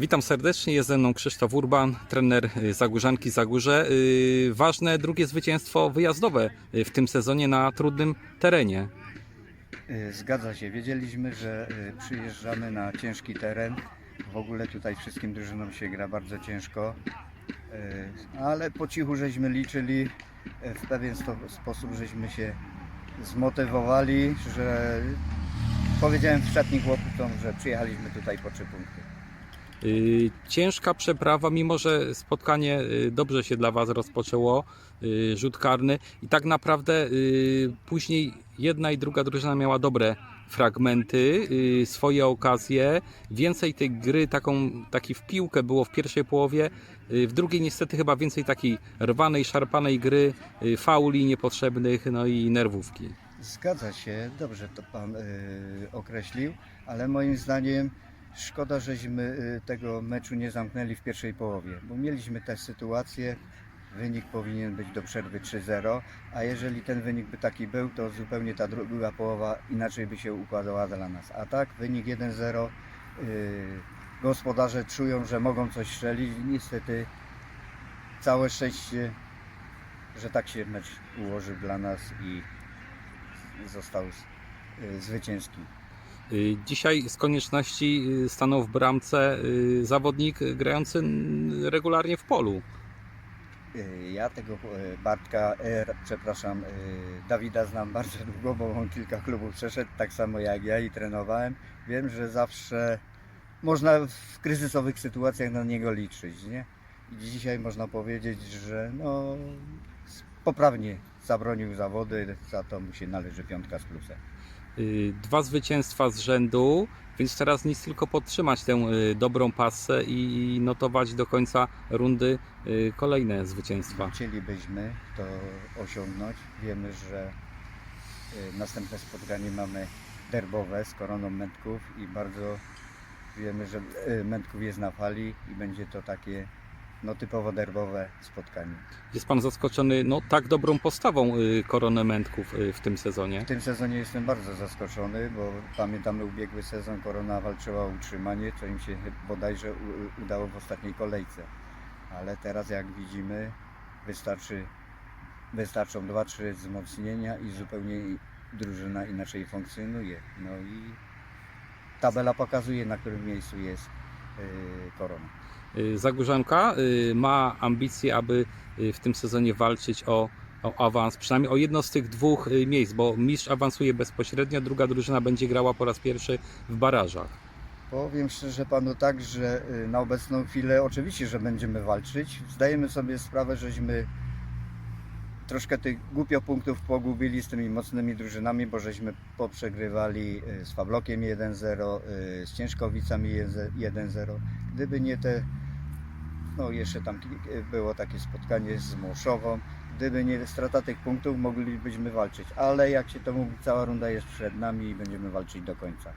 Witam serdecznie, jest ze mną Krzysztof Urban, trener y, Zagórzanki Zagórze. Y, Ważne drugie zwycięstwo wyjazdowe y, w tym sezonie na trudnym terenie. Zgadza się. Wiedzieliśmy, że przyjeżdżamy na ciężki teren. W ogóle tutaj wszystkim drużynom się gra bardzo ciężko. Ale po cichu żeśmy liczyli, w pewien sposób żeśmy się zmotywowali, że powiedziałem w szatni chłopcom, że przyjechaliśmy tutaj po trzy punkty. Y, Ciężka przeprawa, mimo że spotkanie y, dobrze się dla Was rozpoczęło, y, rzut karny i tak naprawdę później jedna i druga drużyna miała dobre fragmenty, swoje okazje, więcej tej gry, taką, taki w piłkę było w pierwszej połowie, w drugiej niestety chyba więcej takiej rwanej, szarpanej gry, fauli niepotrzebnych, no i nerwówki. Zgadza się, dobrze to Pan y, określił, ale moim zdaniem szkoda, żeśmy y, tego meczu nie zamknęli w pierwszej połowie, bo mieliśmy też sytuację, wynik powinien być do przerwy 3-0, a jeżeli ten wynik by taki był, to zupełnie ta druga połowa inaczej by się układała dla nas. A tak, wynik 1-0, y, gospodarze czują, że mogą coś strzelić, niestety całe szczęście, że tak się mecz ułożył dla nas i został y, zwycięski. Y, Dzisiaj z konieczności y, stanął w bramce y, zawodnik grający regularnie w polu. Ja tego Bartka, przepraszam, Dawida znam bardzo długo, bo on kilka klubów przeszedł, tak samo jak ja i trenowałem. Wiem, że zawsze można w kryzysowych sytuacjach na niego liczyć, nie? Dzisiaj można powiedzieć, że no, poprawnie zabronił zawody, za to mu się należy piątka z plusem. Y, Dwa zwycięstwa z rzędu, więc teraz nic tylko podtrzymać tę y, dobrą pasę i notować do końca rundy y, kolejne zwycięstwa. Chcielibyśmy to osiągnąć. Wiemy, że następne spotkanie mamy derbowe z Koroną Mętków i bardzo wiemy, że Mętków jest na fali i będzie to takie no, typowo derbowe spotkanie. Jest Pan zaskoczony no, tak dobrą postawą y, koronę mętków y, w tym sezonie? W tym sezonie jestem bardzo zaskoczony, bo pamiętamy ubiegły sezon Korona walczyła o utrzymanie, co im się bodajże udało w ostatniej kolejce. Ale teraz jak widzimy wystarczy, wystarczą 2-3 wzmocnienia i zupełnie drużyna inaczej funkcjonuje. No i tabela pokazuje na którym miejscu jest yy, Korona. Y, Zagórzanka y, ma ambicje, aby y, w tym sezonie walczyć o, o awans, przynajmniej o jedno z tych dwóch y, miejsc, bo mistrz awansuje bezpośrednio, druga drużyna będzie grała po raz pierwszy w barażach. Powiem szczerze panu tak, że y, na obecną chwilę oczywiście, że będziemy walczyć. Zdajemy sobie sprawę, żeśmy troszkę tych głupio punktów pogubili z tymi mocnymi drużynami, bo żeśmy poprzegrywali y, z Fablokiem 1-0, y, z Ciężkowicami 1-0. Gdyby nie te, no jeszcze tam y, było takie spotkanie z Moszową, gdyby nie strata tych punktów, moglibyśmy walczyć. Ale jak się to mówi, cała runda jest przed nami i będziemy walczyć do końca.